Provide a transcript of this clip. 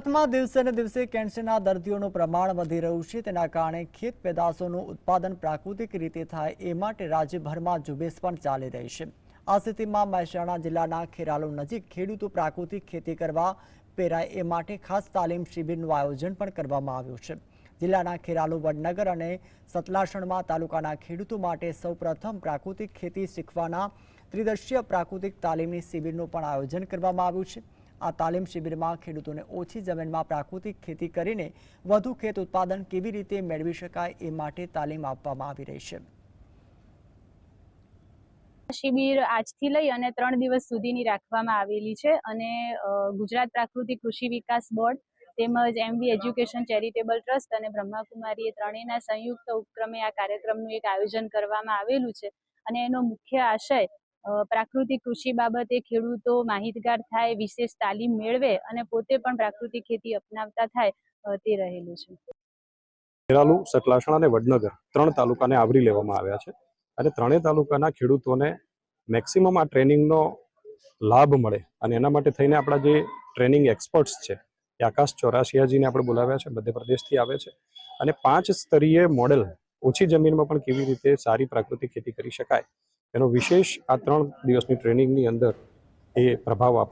ગુજરાતમાં દિવસે ને દિવસે કેન્સરના દર્દીઓનું પ્રમાણ વધી રહ્યું છે. તેના કારણે ખેત પેદાશોનું ઉત્પાદન પ્રાકૃતિક રીતે થાય એ માટે રાજ્યભરમાં ઝુંબેશ પણ ચાલી રહી છે. આ સ્થિતિમાં મહેસાણા જિલ્લાના ખેરાલુ નજીક ખેડૂતો પ્રાકૃતિક ખેતી કરવા પેરાય એ માટે ખાસ તાલીમ શિબિરનું આયોજન પણ કરવામાં આવ્યું છે. જિલ્લાના ખેરાલુ વડનગર અને સતલાસણમાં તાલુકાના ખેડૂતો માટે સૌપ્રથમ પ્રાકૃતિક ખેતી શીખવાના ત્રિદર્શીય પ્રાકૃતિક તાલીમની શિબિરનું પણ આયોજન કરવામાં આવ્યું છે. આ તાલીમ શિબિરમાં ખેડૂતોને ઓછી જમીનમાં પ્રાકૃતિક ખેતી કરીને વધુ ખેત ઉત્પાદન કેવી રીતે મેળવી શકાય એ માટે તાલીમ આપવામાં આવી રહી છે. શિબિર આજથી લઈ અને ત્રણ દિવસ સુધીની રાખવામાં આવેલી છે અને ગુજરાત પ્રાકૃતિક કૃષિ વિકાસ બોર્ડ તેમજ એમવી એજ્યુકેશન ચેરિટેબલ ટ્રસ્ટ અને બ્રહ્માકુમારી એ ત્રણેયના સંયુક્ત ઉપક્રમે આ કાર્યક્રમનું એક આયોજન કરવામાં આવેલું છે અને એનો મુખ્ય આશય પ્રાકૃતિક કૃષિ બાબતે ખેડૂતો માહિતગાર થાય, વિશેષ તાલીમ મેળવે અને પોતે પણ પ્રાકૃતિક ખેતી અપનાવતા થાય તે રહેલું છે. ખેરાલુ સતલાસણા અને વડનગર ત્રણ તાલુકાને આવરી લેવામાં આવ્યા છે અને ત્રણેય તાલુકાના ખેડૂતોને મેક્સિમમ આ ટ્રેનિંગનો લાભ મળે અને એના માટે થઈને આપણા જે ટ્રેનિંગ એક્સપર્ટ્સ છે એ આકાશ ચોરાસિયાજીને આપણે બોલાવ્યા છે મધ્યપ્રદેશથી આવે છે અને પાંચ સ્તરીય મોડેલ ઓછી જમીનમાં પણ કેવી રીતે સારી પ્રાકૃતિક ખેતી કરી શકાય એનો વિશેષ આ ત્રણ દિવસની ટ્રેનિંગની અંદર એ પ્રભાવ આપ